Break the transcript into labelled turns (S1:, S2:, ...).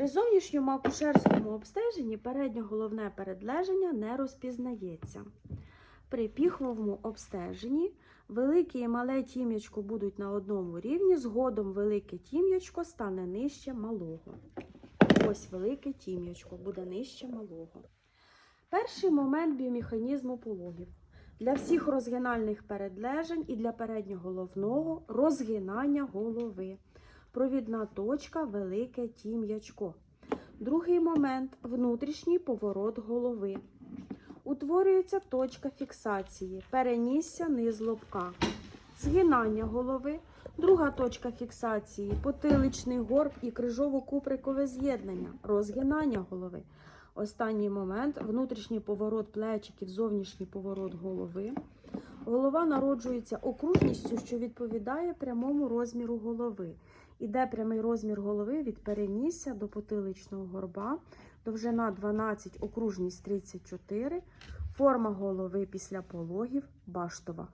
S1: При зовнішньому акушерському обстеженні переднє головне передлеження не розпізнається. При піхвовому обстеженні велике і мале тім'ячко будуть на одному рівні, згодом велике тім'ячко стане нижче малого. Ось велике тім'ячко буде нижче малого. Перший момент біомеханізму пологів. Для всіх розгинальних передлежень і для передньоголовного розгинання голови. Провідна точка велике тім'ячко. Другий момент внутрішній поворот голови. Утворюється точка фіксації, перенісся низ лобка. Згинання голови. Друга точка фіксації потиличний горб і крижово-куприкове з'єднання, розгинання голови. Останній момент внутрішній поворот плечиків, зовнішній поворот голови. Голова народжується окружністю, що відповідає прямому розміру голови. Іде прямий розмір голови від перенісся до потиличного горба, довжина 12, окружність 34, форма голови після пологів баштова.